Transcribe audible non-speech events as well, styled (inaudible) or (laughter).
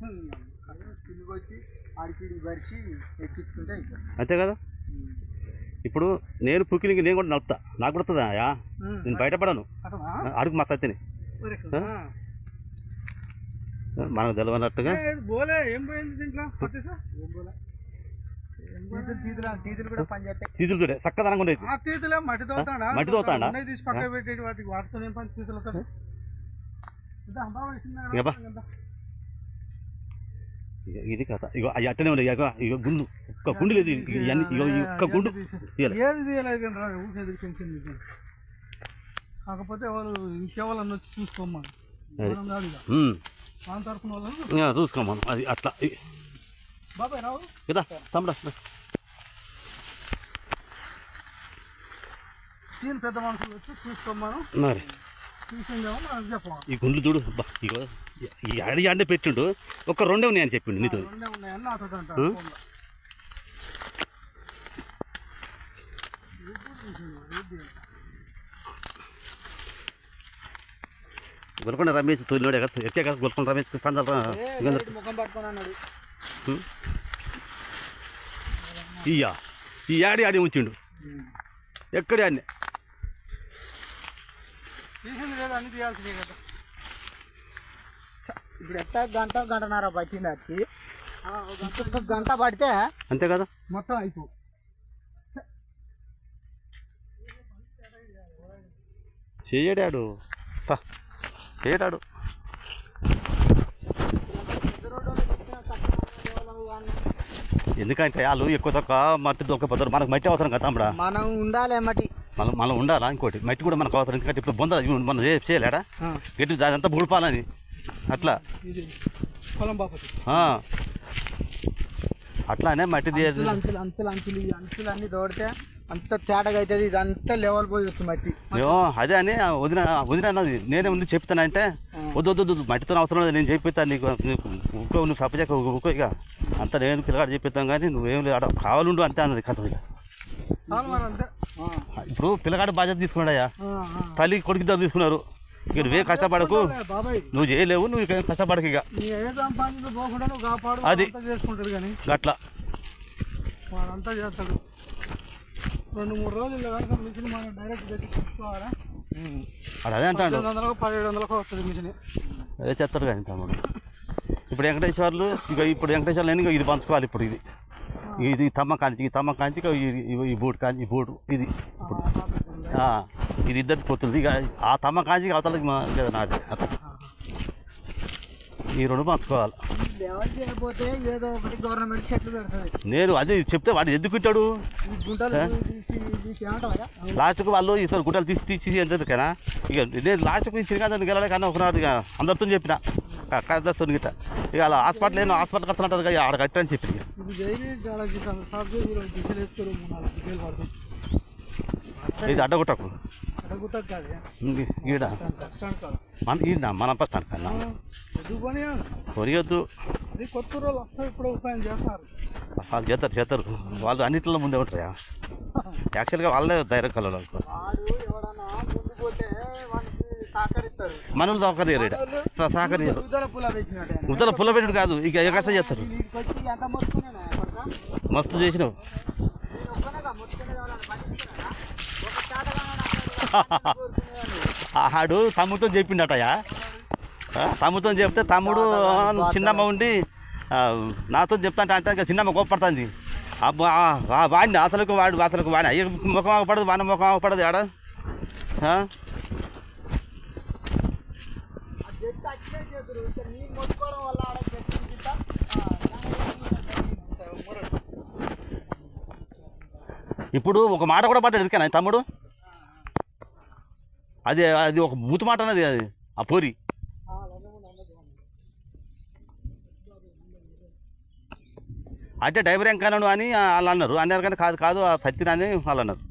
కిందకి వచ్చి ఎక్కించుకుంటే అంతే కదా? ఇప్పుడు నేను పుక్కిలికి నేను కూడా నడుపుతా నాకు కూడా వస్తుందా యా నేను బయటపడను. అడుగు మా తత్తిని. మనకు తెలియనట్టుగా బోలే? ఏం పోయింది దీంట్లో? ఏం బోలే తీతులు చూడే. చక్కదనంగా ఉండేది. ఆ తీతులే మట్టి తోతాడా? మట్టి? ఉన్నాయి తీసి పక్క పెట్టేటి వాటికి వాటితో ఏం పని తీతులతో. ఇదా, బా. కథ. ఇగో అవి అట్టనే ఉన్నాయి ఇగో ఇగో గుండు. ఒక్క గుండు లేదు. ఇవన్నీ ఇగో ఒక్క గుండు ఏది తీయలేదు. కాకపోతే వాళ్ళు ఇంకెవరన్నా వచ్చి చూసుకోమని. మనం తరఫున వాళ్ళు చూసుకోమను. అది అట్లా. బాబాయ్ రావు? కదా తమ్ముడా. సీన్ పెద్ద మనుషులు వచ్చి చూసుకోమను. మరి. చూసిందేమో చెప్పాలి ఈ గుండ్లు చూడు. అబ్బా, ఇగో. ఈ అండే పెట్టిండు. ఒక రెండే ఉన్నాయని చెప్పిండు నీతో. అంట. గొల్కొండ రమేష్ తొలినోడే కదా. ఎక్కే కదా గొల్కొండ రమేష్ అన్నాడు. ఇయ్యా. ఈ ఆడి ఆడి ఉంచిండు. ఎక్కడి ఆడిని తీసింది లేదా అన్ని తీయాల్సిందే కదా. ఇప్పుడు ఎట్టా గంట గంటన్నర పట్టింది అది గంట పడితే అంతే కదా? మొత్తం అయిపో. చేయడాడు చేయడాడు ఎందుకంటే వాళ్ళు ఎక్కువ తక్కువ మట్టి దొక్కపోతారు మనకు మట్టి అవసరం కదా తమ్ముడా? మనం ఉండాలి మటి మళ్ళీ మళ్ళీ ఉండాలా ఇంకోటి? మట్టి కూడా మనకు అవసరం ఎందుకంటే ఇప్పుడు బొంద మనం చేయలేడా? గట్టి దాదంతా బుడిపాలని. అట్లా? పొలం బాపతి. అట్లానే మట్టి తీయ అంచులు అంచులు అంచులు అంచులు అన్ని తోడితే అంత తేటగా అవుతుంది ఇదంతా లెవెల్ పోయి మట్టి. ఏమో అదే అని వదిన వదిన అన్నది. నేనే ముందు చెప్తానంటే వద్దు వద్దు వద్దు మట్టితో అవసరం లేదు నేను చెప్పిస్తాను నీకు నీకు ఉక్కో నువ్వు తప్పచాక ఉక్కో ఇక. అంత నేను పిల్లగాడు చెప్పిస్తాను కానీ నువ్వేం లేదు కావాలుండు అంతే అన్నది కథ ఇక. ఇప్పుడు పిల్లగాడు బాధ్యత తీసుకున్నాడయ్యా. తల్లి కొడుకు ఇద్దరు తీసుకున్నారు. ఇక నువ్వే కష్టపడకు. నువ్వు చేయలేవు నువ్వు ఇక కష్టపడకు ఇక. అది. వాడంతా చేస్తాడు. రెండు మూడు రోజులు కనుక మిషన్ మనం డైరెక్ట్ పెట్టి చూసుకోవాలా అది అంటాడు. వందలకు పదిహేడు వందలకు వస్తుంది మిషన్. అదే చెప్తాడు కానీ తమ్ముడు. ఇప్పుడు వెంకటేశ్వర్లు ఇక ఇప్పుడు వెంకటేశ్వర్లు అని ఇది పంచుకోవాలి ఇప్పుడు ఇది. ఇది తమ్మ కాంచి ఈ తమ్మ కాంచి ఈ- బూట్ కాంచి ఈ బూటు ఇది. ఇప్పుడు ఇది ఇద్దరికి పోతుంది ఇక ఆ తమ్మ కాంచి అవతలకి మా ఇక నాది ఈ రెండు పంచుకోవాలి పెడుతుంది నేను అది చెప్తే వాడు ఎందుకు ఇట్టాడు లాస్ట్కు వాళ్ళు ఈసారి గుట్టలు తీసి తీసి ఎందుకనా ఇక నేను లాస్ట్కు శ్రీకాంత్ గెలలే కానీ ఒకనాడు ఇక అందరితో చెప్పిన కార్యదర్శి గిట్ట ఇక అలా హాస్పిటల్ ఏమో హాస్పిటల్ కడుతున్నట్టు ఆడ కట్టని చెప్పి. ఇది అడ్డగుట్టకు. ఈడ. మన ఈడ మన ఫస్ట్ అనుకున్నా కొరియొద్దు కొత్త ఇప్పుడు వాళ్ళు చేస్తారు చేస్తారు. వాళ్ళు అన్నింటిలో ముందే ఉంటారా? యాక్చువల్గా వాళ్ళే ధైర్యం కలవాలి వాడు ఎవడన్నా ముందు పోతే మనలు పుల్ల పెట్టినట్టు పెట్టుడు కాదు ఇక ఏ కష్టం చేస్తారు? మస్తు చేసినావు. (laughs) ఆడు తమ్ముడితో చెప్పిండటయా ఆ, తమ్ముడితో చెప్తే తమ్ముడు చిన్నమ్మ ఉండి నాతో చెప్తా అంటే ఇంకా చిన్నమ్మ ఆ, వాడిని అసలుకు వాడు అసలుకు వాడి అయ్య ముఖం ఆగపడదు వాడి ముఖం ఆగపడదు ఆడ. ఇప్పుడు ఒక మాట కూడా పడ్డాడు ఎందుకన్నా తమ్ముడు? అది అది ఒక బూతు మాట అన్నది అది ఆ పోరి. అంటే డైవర్ ఎంకన్నాడు అని వాళ్ళు అన్నారు. అన్నారు కానీ కాదు కాదు ఆ సత్యన అని వాళ్ళు అన్నారు.